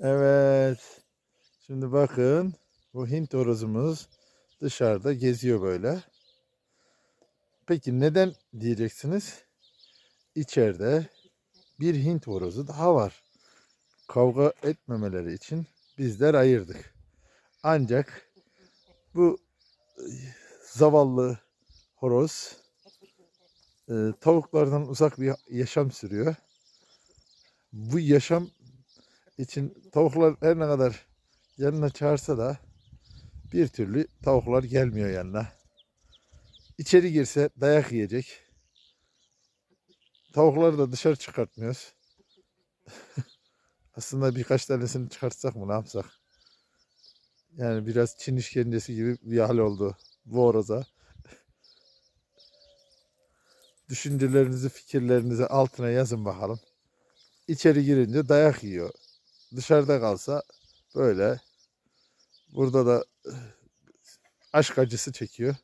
Evet. Şimdi bakın bu Hint horozumuz dışarıda geziyor böyle. Peki neden diyeceksiniz? İçeride bir Hint horozu daha var. Kavga etmemeleri için bizler ayırdık. Ancak bu e, zavallı horoz e, tavuklardan uzak bir yaşam sürüyor. Bu yaşam için tavuklar her ne kadar yanına çağırsa da bir türlü tavuklar gelmiyor yanına. İçeri girse dayak yiyecek. Tavukları da dışarı çıkartmıyoruz. Aslında birkaç tanesini çıkartsak mı ne yapsak? Yani biraz Çin işkencesi gibi bir hal oldu bu horoza. Düşüncelerinizi, fikirlerinizi altına yazın bakalım. İçeri girince dayak yiyor. Dışarıda kalsa böyle. Burada da aşk acısı çekiyor.